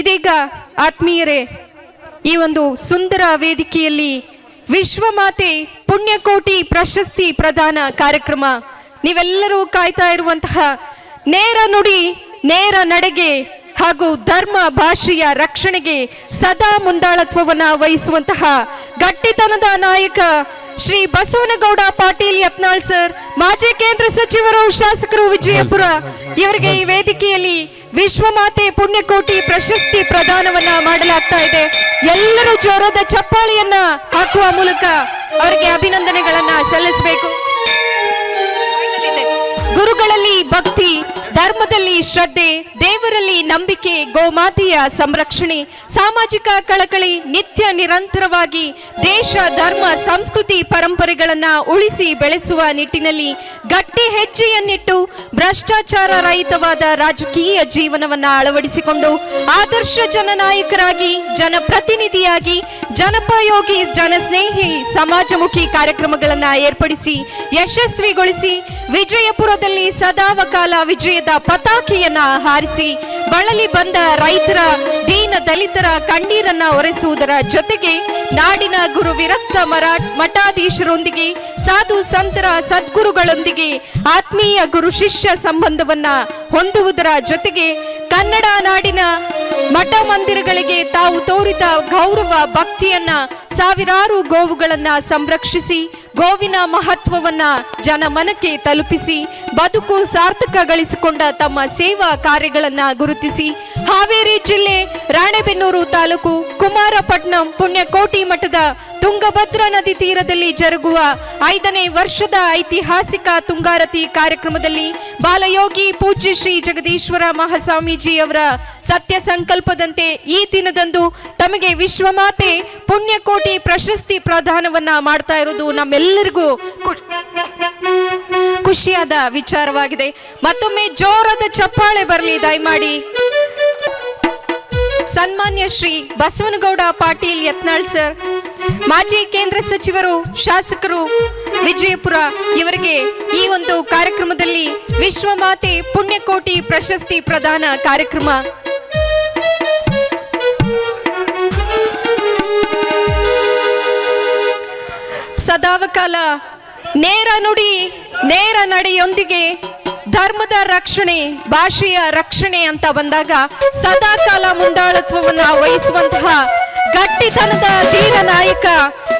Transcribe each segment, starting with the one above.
ಇದೀಗ ಆತ್ಮೀಯರೇ, ಈ ಒಂದು ಸುಂದರ ವೇದಿಕೆಯಲ್ಲಿ ವಿಶ್ವಮಾತೆ ಪುಣ್ಯಕೋಟಿ ಪ್ರಶಸ್ತಿ ಪ್ರದಾನ ಕಾರ್ಯಕ್ರಮ. ನೀವೆಲ್ಲರೂ ಕಾಯ್ತಾ ಇರುವಂತಹ ನೇರ ನುಡಿ, ನೇರ ನಡೆಗೆ ಹಾಗೂ ಧರ್ಮ ಭಾಷೆಯ ರಕ್ಷಣೆಗೆ ಸದಾ ಮುಂದಾಳತ್ವವನ್ನು ವಹಿಸುವಂತಹ ಗಟ್ಟಿತನದ ನಾಯಕ ಶ್ರೀ ಬಸವನಗೌಡ ಪಾಟೀಲ್ ಯತ್ನಾಳ್ ಸರ್, ಮಾಜಿ ಕೇಂದ್ರ ಸಚಿವರು ಶಾಸಕರು ವಿಜಯಪುರ, ಇವರಿಗೆ ಈ ವೇದಿಕೆಯಲ್ಲಿ ವಿಶ್ವಮಾತೆ ಪುಣ್ಯಕೋಟಿ ಪ್ರಶಸ್ತಿ ಪ್ರದಾನವನ್ನ ಮಾಡಲಾಗ್ತಾ ಇದೆ. ಎಲ್ಲರೂ ಜ್ವರದ ಚಪ್ಪಾಳಿಯನ್ನ ಹಾಕುವ ಮೂಲಕ ಅವರಿಗೆ ಅಭಿನಂದನೆಗಳನ್ನ ಸಲ್ಲಿಸಬೇಕು. ಗುರುಗಳಲ್ಲಿ ಭಕ್ತಿ ಧರ್ಮದಲ್ಲಿ ಶ್ರದ್ಧೆ, ದೇವರಲ್ಲಿ ನಂಬಿಕೆ, ಗೋಮಾತೆಯ ಸಂರಕ್ಷಣೆ, ಸಾಮಾಜಿಕ ಕಳಕಳಿ, ನಿತ್ಯ ನಿರಂತರವಾಗಿ ದೇಶ, ಧರ್ಮ, ಸಂಸ್ಕೃತಿ ಪರಂಪರೆಗಳನ್ನ ಉಳಿಸಿ ಬೆಳೆಸುವ ನಿಟ್ಟಿನಲ್ಲಿ ಗಟ್ಟಿ ಹೆಜ್ಜೆಯನ್ನಿಟ್ಟು ಭ್ರಷ್ಟಾಚಾರ ರಹಿತವಾದ ರಾಜಕೀಯ ಜೀವನವನ್ನ ಅಳವಡಿಸಿಕೊಂಡು ಆದರ್ಶ ಜನನಾಯಕರಾಗಿ, ಜನಪ್ರತಿನಿಧಿಯಾಗಿ, ಜನಪಯೋಗಿ ಜನಸ್ನೇಹಿ, ಸಮಾಜಮುಖಿ ಕಾರ್ಯಕ್ರಮಗಳನ್ನ ಏರ್ಪಡಿಸಿ ಯಶಸ್ವಿಗೊಳಿಸಿ ವಿಜಯಪುರದಲ್ಲಿ ಸದಾವಕಾಲ ವಿಜಯದ ಪತಾಕೆಯನ್ನ ಹಾರಿಸಿ ಬಳಲಿ ಬಂದ ರೈತರ ದೀನ ದಲಿತರ ಕಣ್ಣೀರನ್ನ ಒರೆಸುವುದರ ಜೊತೆಗೆ ನಾಡಿನ ಗುರು ವಿರಕ್ತ ಮರಾಠ್ ಮಠಾಧೀಶರೊಂದಿಗೆ ಸಾಧು ಸಂತರ ಸದ್ಗುರುಗಳೊಂದಿಗೆ ಆತ್ಮೀಯ ಗುರು ಶಿಷ್ಯ ಸಂಬಂಧವನ್ನ ಹೊಂದುವುದರ ಜೊತೆಗೆ ಕನ್ನಡ ನಾಡಿನ ಮಠ ಮಂದಿರಗಳಿಗೆ ತಾವು ತೋರಿದ ಗೌರವ ಭಕ್ತಿಯನ್ನ ಸಾವಿರಾರು ಗೋವುಗಳನ್ನ ಸಂರಕ್ಷಿಸಿ, ಗೋವಿನ ಮಹತ್ವವನ್ನ ಜನಮನಕ್ಕೆ ತಲುಪಿಸಿ, ಬದುಕು ಸಾರ್ಥಕಗಳಿಸಿಕೊಂಡ ತಮ್ಮ ಸೇವಾ ಕಾರ್ಯಗಳನ್ನ ಗುರುತಿಸಿ, ಹಾವೇರಿ ಜಿಲ್ಲೆ ರಾಣೆಬೆನ್ನೂರು ತಾಲೂಕು ಕುಮಾರಪಟ್ನಂ ಪುಣ್ಯಕೋಟಿ ಮಠದ ತುಂಗಭದ್ರಾ ನದಿ ತೀರದಲ್ಲಿ ಜರುಗುವ ಐದನೇ ವರ್ಷದ ಐತಿಹಾಸಿಕ ತುಂಗಾರತಿ ಕಾರ್ಯಕ್ರಮದಲ್ಲಿ ಬಾಲಯೋಗಿ ಪೂಜ್ಯ ಶ್ರೀ ಜಗದೀಶ್ವರ ಮಹಾಸ್ವಾಮೀಜಿ ಅವರ ಸತ್ಯ ಸಂಕಲ್ಪದಂತೆ ಈ ದಿನದಂದು ತಮಗೆ ವಿಶ್ವಮಾತೆ ಪುಣ್ಯಕೋಟಿ ಪ್ರಶಸ್ತಿ ಪ್ರದಾನವನ್ನ ಮಾಡ್ತಾ ಇರೋದು ನಮ್ಮೆಲ್ಲರಿಗೂ ಖುಷಿಯಾದ ವಿಚಾರವಾಗಿದೆ. ಮತ್ತೊಮ್ಮೆ ಜೋರಾದ ಚಪ್ಪಾಳೆ ಬರಲಿ, ದಯಮಾಡಿ. ಸನ್ಮಾನ್ಯ ಶ್ರೀ ಬಸವನಗೌಡ ಪಾಟೀಲ್ ಯತ್ನಾಳ್ ಸರ್, ಮಾಜಿ ಕೇಂದ್ರ ಸಚಿವರು, ಶಾಸಕರು ವಿಜಯಪುರ ಇವರಿಗೆ ಈ ಒಂದು ಕಾರ್ಯಕ್ರಮದಲ್ಲಿ ವಿಶ್ವಮಾತೆ ಪುಣ್ಯಕೋಟಿ ಪ್ರಶಸ್ತಿ ಪ್ರದಾನ ಕಾರ್ಯಕ್ರಮ ಸದಾವಕಾಲ ನೇರ ನುಡಿ, ನೇರ ನಡೆಯೊಂದಿಗೆ ಧರ್ಮದ ರಕ್ಷಣೆ, ಭಾಷೆಯ ರಕ್ಷಣೆ ಅಂತ ಬಂದಾಗ ಸದಾಕಾಲ ಮುಂದಾಳತ್ವವನ್ನ ವಹಿಸುವಂತಹ ಗಟ್ಟಿತನದ ಧೀರ ನಾಯಕ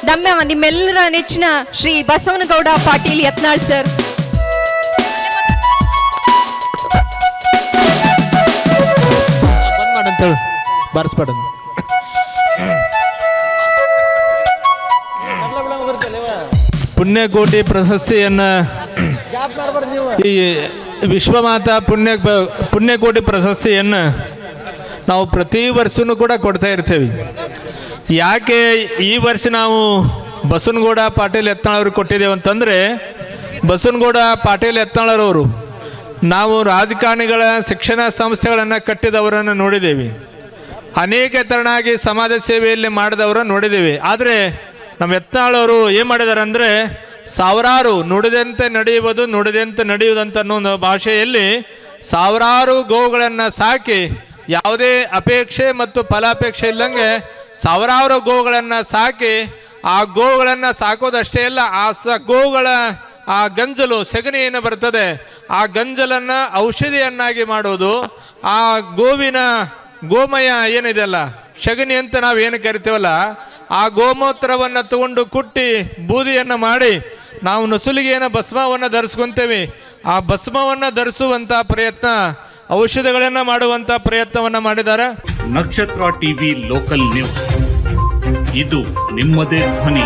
ನಮ್ಮ ನಿಮ್ಮೆಲ್ಲರ ನೆಚ್ಚಿನ ಶ್ರೀ ಬಸವನಗೌಡ ಪಾಟೀಲ್ ಯತ್ನಾಳ್ ಸರ್. ಬಾರಿಸ್ಬೇಡ ಪುಣ್ಯಕೋಟಿ ಪ್ರಶಸ್ತಿಯನ್ನು ಈ ವಿಶ್ವಮಾತಾ ಪುಣ್ಯ ಪುಣ್ಯಕೋಟಿ ಪ್ರಶಸ್ತಿಯನ್ನು ನಾವು ಪ್ರತಿ ವರ್ಷವೂ ಕೂಡ ಕೊಡ್ತಾ ಇರ್ತೇವೆ. ಯಾಕೆ ಈ ವರ್ಷ ನಾವು ಬಸವನಗೌಡ ಪಾಟೀಲ್ ಎತ್ತಾಳವ್ರಿಗೆ ಕೊಟ್ಟಿದ್ದೇವೆ ಅಂತಂದರೆ, ಬಸವನಗೌಡ ಪಾಟೀಲ್ ಎತ್ತಾಳರವರು ನಾವು ರಾಜಕಾರಣಿಗಳ ಶಿಕ್ಷಣ ಸಂಸ್ಥೆಗಳನ್ನು ಕಟ್ಟಿದವರನ್ನು ನೋಡಿದ್ದೇವೆ. ಅನೇಕ ತರನಾಗಿ ಸಮಾಜ ಸೇವೆಯಲ್ಲಿ ಮಾಡಿದವರನ್ನು ನೋಡಿದ್ದೇವೆ. ಆದರೆ ನಮ್ಮ ಯತ್ನಾಳವರು ಏನು ಮಾಡಿದ್ದಾರೆ ಅಂದರೆ ಸಾವಿರಾರು ನುಡಿದಂತೆ ನಡೆಯುವುದು, ನುಡಿದಂತೆ ನಡೆಯುವುದಂತ ಅನ್ನೋ ಭಾಷೆಯಲ್ಲಿ ಸಾವಿರಾರು ಗೋವುಗಳನ್ನು ಸಾಕಿ ಯಾವುದೇ ಅಪೇಕ್ಷೆ ಮತ್ತು ಫಲಾಪೇಕ್ಷೆ ಇಲ್ಲಂಗೆ ಸಾವಿರಾರು ಗೋವುಗಳನ್ನು ಸಾಕಿ ಆ ಗೋವುಗಳನ್ನು ಸಾಕೋದಷ್ಟೇ ಅಲ್ಲ, ಆ ಸ ಗೋವುಗಳ ಆ ಗಂಜಲು ಸೆಗಣಿ ಏನು ಬರ್ತದೆ. ಆ ಗಂಜಲನ್ನು ಔಷಧಿಯನ್ನಾಗಿ ಮಾಡೋದು ಆ ಗೋವಿನ ಗೋಮಯ ಏನಿದೆಯಲ್ಲ ಸಗಣಿ ಅಂತ ನಾವು ಏನು ಕರಿತೀವಲ್ಲ ಆ ಗೋಮೂತ್ರವನ್ನು ತಗೊಂಡು ಕುಟ್ಟಿ ಬೂದಿಯನ್ನು ಮಾಡಿ ನಾವು ನುಸುಲಿಗೆಯನ್ನು ಭಸ್ಮವನ್ನು ಧರಿಸ್ಕೊತೇವೆ. ಆ ಭಸ್ಮವನ್ನು ಧರಿಸುವಂಥ ಪ್ರಯತ್ನ, ಔಷಧಗಳನ್ನು ಮಾಡುವಂಥ ಪ್ರಯತ್ನವನ್ನು ಮಾಡಿದ್ದಾರೆ ನಕ್ಷತ್ರ ಟಿವಿ ಲೋಕಲ್ ನ್ಯೂಸ್. ಇದು ನಿಮ್ಮದೇ ಧ್ವನಿ.